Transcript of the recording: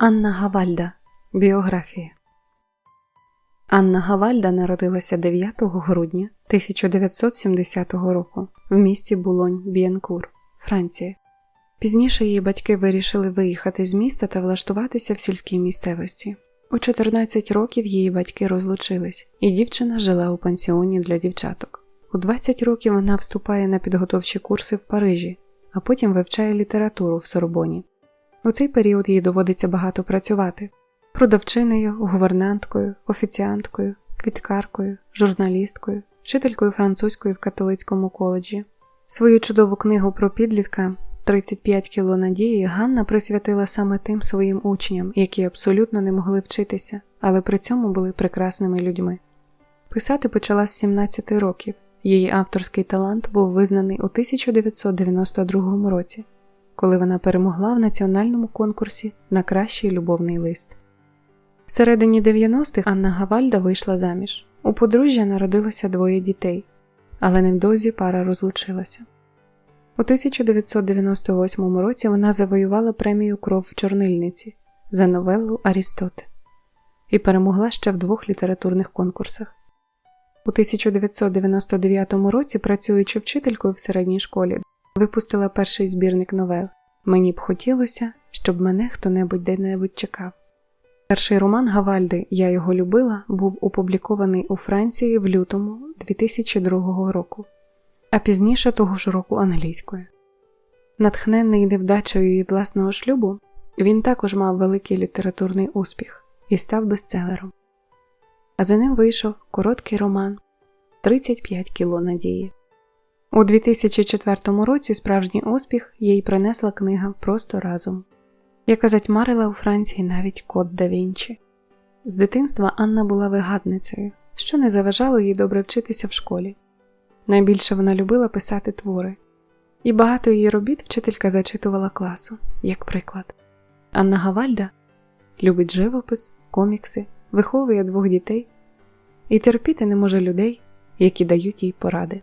Анна Гавальда. Біографія Анна Гавальда народилася 9 грудня 1970 року в місті Булонь Б'янкур, Франція. Пізніше її батьки вирішили виїхати з міста та влаштуватися в сільській місцевості. У 14 років її батьки розлучились, і дівчина жила у пансіоні для дівчаток. У 20 років вона вступає на підготовчі курси в Парижі, а потім вивчає літературу в Сорбоні. У цей період їй доводиться багато працювати продавчинею, гувернанткою, офіціанткою, квіткаркою, журналісткою, вчителькою французької в католицькому коледжі. Свою чудову книгу про підлітка 35 кіло надії Ганна присвятила саме тим своїм учням, які абсолютно не могли вчитися, але при цьому були прекрасними людьми. Писати почала з 17 років. Її авторський талант був визнаний у 1992 році, коли вона перемогла в національному конкурсі на кращий любовний лист. В середині 90-х Анна Гавальда вийшла заміж. У подружжя народилося двоє дітей, але невдовзі пара розлучилася. У 1998 році вона завоювала премію Кров в чорнильниці за новелу Арістот і перемогла ще в двох літературних конкурсах. У 1999 році, працюючи вчителькою в середній школі, випустила перший збірник новел Мені б хотілося, щоб мене хто-небудь де-небудь чекав. Перший роман Гавальди Я його любила був опублікований у Франції в лютому 2002 року, а пізніше того ж року англійською. Натхненний невдачею її власного шлюбу, він також мав великий літературний успіх і став бестселером. А за ним вийшов короткий роман 35 кіло надії. У 2004 році справжній успіх їй принесла книга Просто разом яка затьмарила у Франції навіть код да Вінчі. З дитинства Анна була вигадницею, що не заважало їй добре вчитися в школі. Найбільше вона любила писати твори, і багато її робіт вчителька зачитувала класу, як приклад. Анна Гавальда любить живопис, комікси, виховує двох дітей і терпіти не може людей, які дають їй поради.